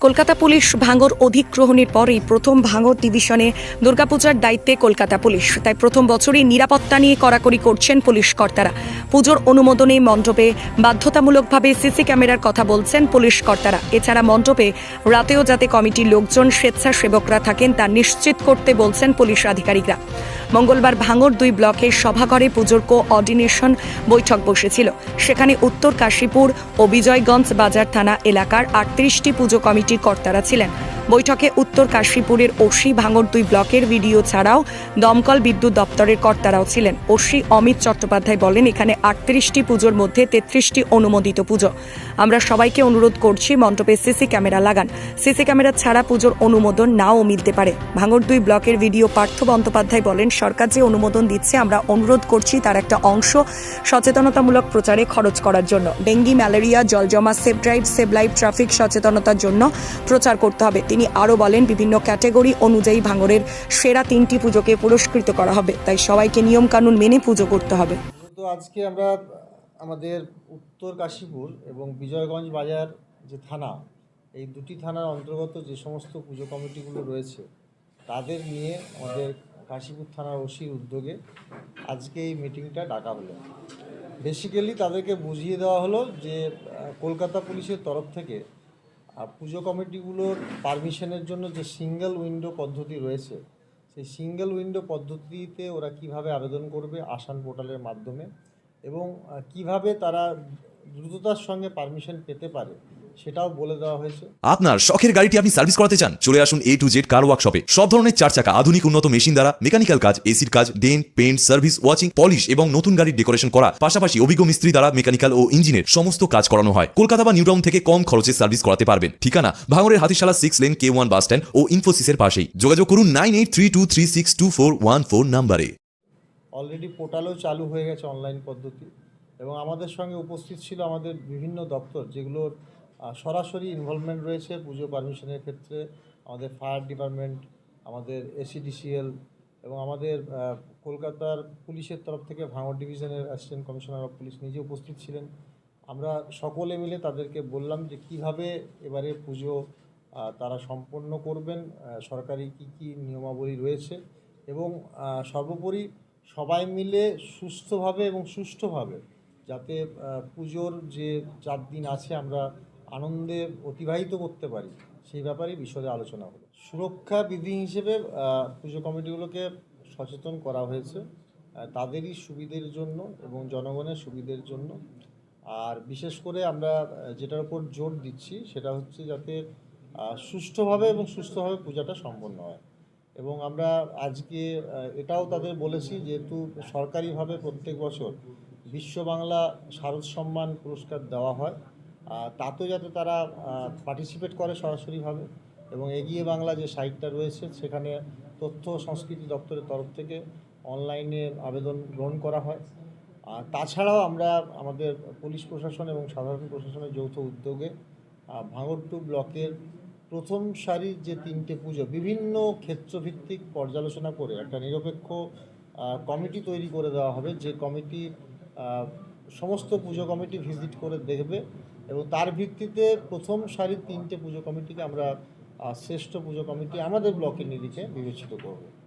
Kolkata police ভাঙর অধিগ্রহণের পরেই প্রথম ভাঙর ডিভিশনে দুর্গাপূজার দায়িত্বে কলকাতা পুলিশ। তাই প্রথম বছরই নিরাপত্তা নিয়ে কড়াকড়ি করছেন পুলিশ কর্তারা। পুজোর অনুমোদনে মণ্ডপে বাধ্যতামূলকভাবে সিসি ক্যামেরার কথা বলছেন পুলিশ কর্তারা। এছাড়া মণ্ডপে রাতেও যাতে কমিটির লোকজন স্বেচ্ছাসেবকরা থাকেন তা নিশ্চিত করতে বলছেন পুলিশ আধিকারিকরা। মঙ্গলবার ভাঙর দুই ব্লকের সভাঘরে পুজোর কোঅর্ডিনেশন বৈঠক বসেছিল। সেখানে উত্তর কাশীপুর ও বিজয়গঞ্জ বাজার থানা এলাকার আটত্রিশটি পুজো কমিটির কর্তারা ছিলেন। বৈঠকে উত্তর কাশীপুরের ওসি ভাঙর দুই ব্লকের ভিডিও ছাড়াও দমকল বিদ্যুৎ দপ্তরের কর্তারাও ছিলেন। ওসি অমিত চট্টোপাধ্যায় বলেন, এখানে আটত্রিশটি পুজোর মধ্যে তেত্রিশটি অনুমোদিত পুজো। আমরা সবাইকে অনুরোধ করছি, মণ্ডপে সিসি ক্যামেরা লাগান। সিসি ক্যামেরা ছাড়া পুজোর অনুমোদন নাও মিলতে পারে। ভাঙর দুই ব্লকের ভিডিও পার্থ বন্দ্যোপাধ্যায় বলেন, সরকার যে অনুমোদন দিচ্ছে, আমরা অনুরোধ করছি তার একটা অংশ সচেতনতামূলক প্রচারে খরচ করার জন্য। Dengue, malaria, জলজমা safe drive, save life traffic সচেতনতার জন্য প্রচার করতে হবে। তিনি আরও বলেন, বিভিন্ন ক্যাটেগরি অনুযায়ী ভাঙরের সেরা তিনটি পুজোকে পুরস্কৃত করা হবে, তাই সবাইকে নিয়মকানুন মেনে পুজো করতে হবে। তো আজকে আমরা, আমাদের উত্তর কাশীপুর এবং বিজয়গঞ্জ বাজার যে থানা, এই দুটি থানার অন্তর্গত যে সমস্ত পুজো কমিটিগুলো রয়েছে, তাদের নিয়ে আমাদের কাশীপুর থানার ওসির উদ্যোগে আজকে এই মিটিংটা ডাকা হলো। বেসিক্যালি তাদেরকে বুঝিয়ে দেওয়া হলো যে কলকাতা পুলিশের তরফ থেকে পুজো কমিটিগুলোর পারমিশনের জন্য যে সিঙ্গেল উইন্ডো পদ্ধতি রয়েছে, সেই সিঙ্গেল উইন্ডো পদ্ধতিতে ওরা কীভাবে আবেদন করবে আসান পোর্টালের মাধ্যমে এবং কীভাবে তারা দ্রুততার সঙ্গে পারমিশন পেতে পারে সেটাও বলে দেওয়া হয়েছে। আপনার শখের গাড়িটি আপনি সার্ভিস করাতে চান চলে আসুন এ টু জেড কার ওয়ার্কশপে সব ধরনের চার চাকা আধুনিক উন্নত মেশিন দ্বারা মেকানিক্যাল কাজ এসির কাজ dent paint service washing polish এবং নতুন গাড়ির ডেকোরেশন করা। পাশাপাশি অভিজ্ঞ মিস্ত্রি দ্বারা মেকানিক্যাল ও ইঞ্জিনের সমস্ত কাজ করানো হয়। কলকাতা বা নিউটাউন থেকে কম খরচে সার্ভিস করাতে পারবেন। ঠিকানা ভাঙরের Hatishala six lane K one bus stand ও ইনফোসিসের পাশেই। যোগাযোগ করুন nine eight three two three six two four one four নাম্বারে অলরেডি পোর্টালও চালু হয়ে গেছে অনলাইন পদ্ধতি। এবং আমাদের সঙ্গে উপস্থিত ছিল আমাদের বিভিন্ন দপ্তর যেগুলোর সরাসরি ইনভলভমেন্ট রয়েছে পুজো পারমিশনের ক্ষেত্রে। আমাদের ফায়ার ডিপার্টমেন্ট আমাদের এসিডিসিএল এবং আমাদের কলকাতার পুলিশের তরফ থেকে ভাঙড় ডিভিশনের অ্যাসিস্ট্যান্ট কমিশনার অফ পুলিশ নিজে উপস্থিত ছিলেন। আমরা সকলে মিলে তাদেরকে বললাম যে কীভাবে এবারে পুজো তারা সম্পন্ন করবেন সরকারি কী কী নিয়মাবলী রয়েছে এবং সর্বোপরি সবাই মিলে সুস্থভাবে এবং সুষ্ঠুভাবে যাতে পুজোর যে চার দিন আছে আমরা আনন্দে অতিবাহিত করতে পারি, সেই ব্যাপারে বিশদে আলোচনা হলো। সুরক্ষা বিধি হিসেবে পুজো কমিটিগুলোকে সচেতন করা হয়েছে তাদেরই সুবিধের জন্য এবং জনগণের সুবিধের জন্য। আর বিশেষ করে আমরা যেটার উপর জোর দিচ্ছি, সেটা হচ্ছে যাতে সুষ্ঠুভাবে এবং সুস্থভাবে পূজাটা সম্পন্ন হয়। এবং আমরা আজকে এটাও তাদের বলেছি, যেহেতু সরকারিভাবে প্রত্যেক বছর বিশ্ব বাংলা শারদ সম্মান পুরস্কার দেওয়া হয় তাতেও যাতে তারা পার্টিসিপেট করে সরাসরিভাবে। এবং এগিয়ে বাংলা যে সাইটটা রয়েছে, সেখানে তথ্য সংস্কৃতি দপ্তরের তরফ থেকে অনলাইনে আবেদন গ্রহণ করা হয়। আর তাছাড়াও আমরা আমাদের পুলিশ প্রশাসন এবং সাধারণ প্রশাসনের যৌথ উদ্যোগে ভাঙরটু ব্লকের প্রথম সারির যে তিনটে পুজো, বিভিন্ন ক্ষেত্রভিত্তিক পর্যালোচনা করে একটা নিরপেক্ষ কমিটি তৈরি করে দেওয়া হবে। যে কমিটি সমস্ত পুজো কমিটি ভিজিট করে দেখবে। এবং তার ভিত্তিতে প্রথম সারির তিনটে পুজো কমিটিকে আমরা শ্রেষ্ঠ পুজো কমিটি আমাদের ব্লকের নিরিখে বিবেচিত করব।